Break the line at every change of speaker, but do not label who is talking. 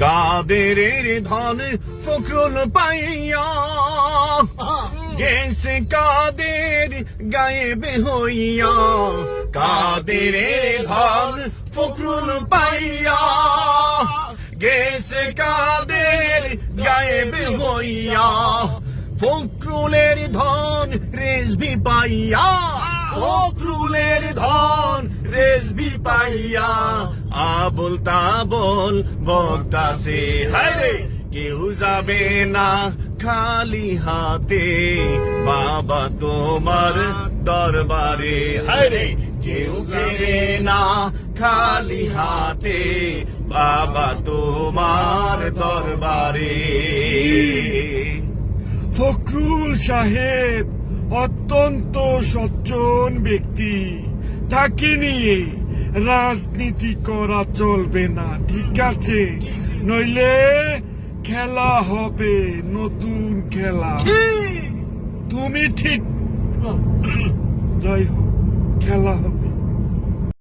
কাদের ধন ফখরুল পাইয়া। গেছে কাদের গায়েবে হইয়া। কাদের ধন ফখরুল পাইয়া। গেছে কাদের গায়েবে হইয়া। ফখরুলের ধন রেজবি পাইয়া। ফখরুলের ধন রেজবি পাইয়া। আবল তাবল বক্তাছে হায়রে কেউ যাবে না খালি হাতে। বাবা তোমার দরবারে। হায়রে কেউ ফেরে না খালি হাতে। বাবা তোমার দরবারে।
ফখরুল সাহেব অত্যন্ত সজ্জন ব্যক্তি। তাকে নিয়ে রাজনীতি করা চলবে না ঠিক আছে? নইলে খেলা হবে নতুন খেলা। তুমি ঠিক। জয় হোক খেলা হবে।